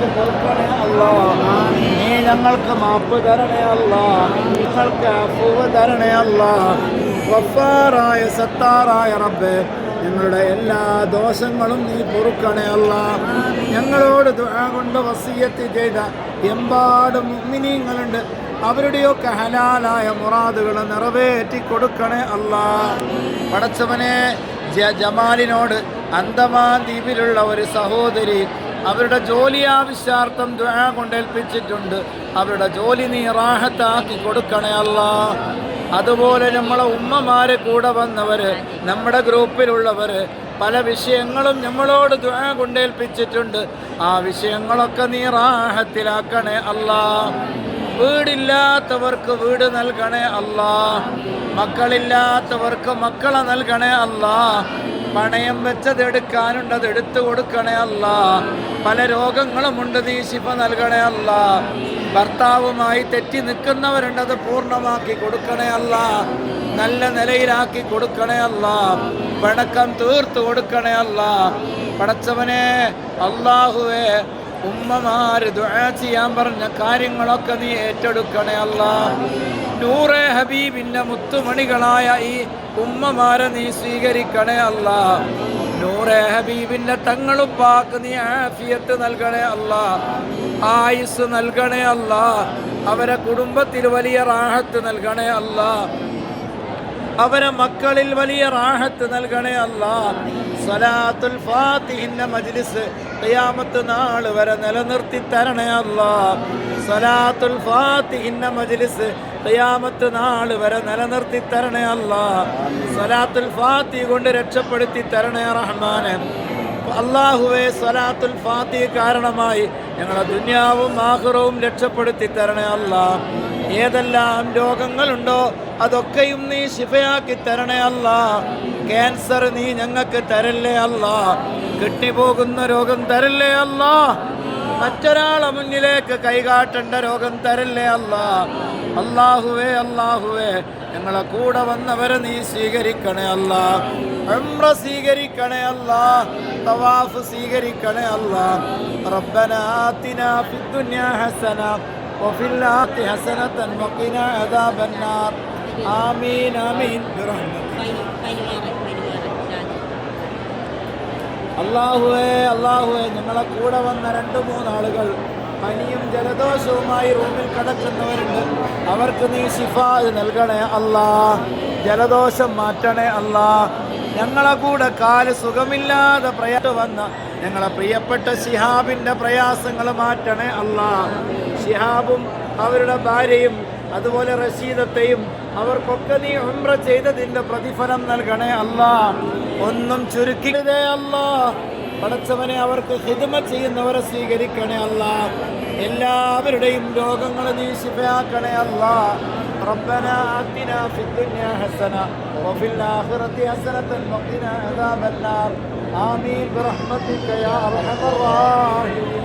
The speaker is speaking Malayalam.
ഞങ്ങൾക്ക് അല്ലാ. നീ ഞങ്ങൾക്ക് മാപ്പ് തരണേ അല്ല. ഞങ്ങൾക്ക് അഫുവ് തരണേ അല്ല. വഫാറായ സത്താറായ റബ്ബേ ഞങ്ങളുടെ എല്ലാ ദോഷങ്ങളും നീ പൊറുക്കണേ അല്ല. ഞങ്ങളോട് ദുആ കൊണ്ട് വസീയത്ത് ചെയ്ത എമ്പാട് മുങ്ങിനീങ്ങളുണ്ട് അവരുടെയൊക്കെ ഹലാലായ മുറാദുകൾ നിറവേറ്റി കൊടുക്കണേ അല്ല. പടച്ചവനെ ജമാലിനോട് അന്തമാൻ ദ്വീപിലുള്ള ഒരു സഹോദരി അവരുടെ ജോലി ആവശ്യാർത്ഥം ദ്വാ കൊണ്ടേൽപ്പിച്ചിട്ടുണ്ട്. അവരുടെ ജോലി നീ റാഹത്താക്കി കൊടുക്കണേ അല്ല. അതുപോലെ നമ്മളെ ഉമ്മമാരെ കൂടെ വന്നവര് നമ്മുടെ ഗ്രൂപ്പിലുള്ളവര് പല വിഷയങ്ങളും നമ്മളോട് ദ്വാ കൊണ്ടേൽപ്പിച്ചിട്ടുണ്ട്. ആ വിഷയങ്ങളൊക്കെ നീ റാഹത്തിലാക്കണേ അല്ല. വീടില്ലാത്തവർക്ക് വീട് നൽകണേ അല്ല. മക്കളില്ലാത്തവർക്ക് മക്കളെ നൽകണേ അല്ലാ. പണയം വെച്ചത് എടുക്കാനുണ്ട് അത് എടുത്തു കൊടുക്കണേ അല്ല. പല രോഗങ്ങളുമുണ്ട് നീ ശിഫ നൽകണേ അല്ല. ഭർത്താവുമായി തെറ്റി നിൽക്കുന്നവരുണ്ട് അത് പൂർണമാക്കി കൊടുക്കണേ അല്ല. നല്ല നിലയിലാക്കി കൊടുക്കണേ അല്ല. പണക്കം തീർത്തു കൊടുക്കണേ അല്ല. പടച്ചവനെ അള്ളാഹുവേ ഉമ്മമാര് ദുഴ ചെയ്യാൻ പറഞ്ഞ കാര്യങ്ങളൊക്കെ നീ ഏറ്റെടുക്കണേ അല്ല. നൂറെ ഹബീബിന്റെ മുത്തുമണികളായ ഈ ഉമ്മമാരെ നീ സ്വീകരിക്കണേ അല്ല. നൂറെ ഹബീബിന്റെ തങ്ങളുപ്പാക്ക് നീ ആഫിയത്ത് നൽകണേ അല്ല. ആയുസ് നൽകണേ അല്ല. അവരെ കുടുംബത്തിൽ വലിയ റാഹത്ത് നൽകണേ അല്ല. അവരെ മക്കളിൽ വലിയ റാഹത്ത് നൽകണേ അല്ല. സലാത്തുൽ ഫാത്തിഹിന്റെ മജ്ലിസ് ഖിയാമത്ത് നാൾ വരെ നിലനിർത്തി തരണേ അല്ല. സലാത്തുൽ ഫാത്തിഹിന്റെ മജ്ലിസ് ഖിയാമത്ത് നാൾ വരെ നിലനിർത്തി തരണേ അല്ല. സലാത്തുൽ ഫാത്തി കൊണ്ട് രക്ഷപ്പെടുത്തി തരണേ റഹ്മാനെ. അള്ളാഹുവെ സലാത്തുൽ ഫാത്തി കാരണമായി ഞങ്ങളെ ദുന്യാവും ആഹുറവും രക്ഷപ്പെടുത്തി തരണേ അല്ല. ഏതെല്ലാം രോഗങ്ങളുണ്ടോ അതൊക്കെയും നീ ശിഫയാക്കി തരണേ അല്ല. ക്യാൻസർ നീ ഞങ്ങൾക്ക് തരല്ലേ അല്ല. കിട്ടിപ്പോകുന്ന രോഗം തരല്ലേ അല്ല. മറ്റൊരാളെ മുന്നിലേക്ക് കൈകാട്ടേണ്ട രോഗം തരല്ലേ അല്ല. അള്ളാഹുവേ അള്ളാഹുവേ ഞങ്ങളെ കൂടെ വന്നവരെ നീ സ്വീകരിക്കണേ അല്ല ഉംറ സ്വീകരിക്കണേ അല്ല തവാഫ് സ്വീകരിക്കണേ അല്ല റബ്ബന ആതിനാ ഫിദ്ദുനിയാ ഹസന وفي الآخرة حسنة وقنا عذاب النار آمين آمين برحمتك അള്ളാഹുവേ അള്ളാഹുവേ ഞങ്ങളെ കൂടെ വന്ന രണ്ട് മൂന്നാളുകൾ പനിയും ജലദോഷവുമായി റൂമിൽ കിടക്കുന്നവരുണ്ട്. അവർക്ക് നീ ശിഫാ നൽകണേ അല്ലാ. ജലദോഷം മാറ്റണേ അല്ലാ. ഞങ്ങളെ കൂടെ കാൽ സുഖമില്ലാതെ പ്രയാസം വന്ന ഞങ്ങളെ പ്രിയപ്പെട്ട ഷിഹാബിന്റെ പ്രയാസങ്ങൾ മാറ്റണേ അല്ലാ. ഷിഹാബും അവരുടെ ഭാര്യയും അതുപോലെ റഷീദത്തെയും അവർക്കൊക്കെ നീ ഉംറ ചെയ്തതിന്റെ പ്രതിഫലം നൽകണേ അല്ലാ. ഒന്നും ചുരുക്കിയതേ അല്ലാ. പടച്ചവനെ അവർക്ക് ഹിദ്മ ചെയ്യുന്നവരെ സ്വീകരിക്കണേ അല്ല എല്ലാവരുടെയും രോഗങ്ങൾ നീ ശിഫയാക്കണേ അല്ല ربنا آتنا في الدنيا حسنة وفي الآخرة حسنة وقنا عذاب النار آمين برحمتك يا أرحم الراحمين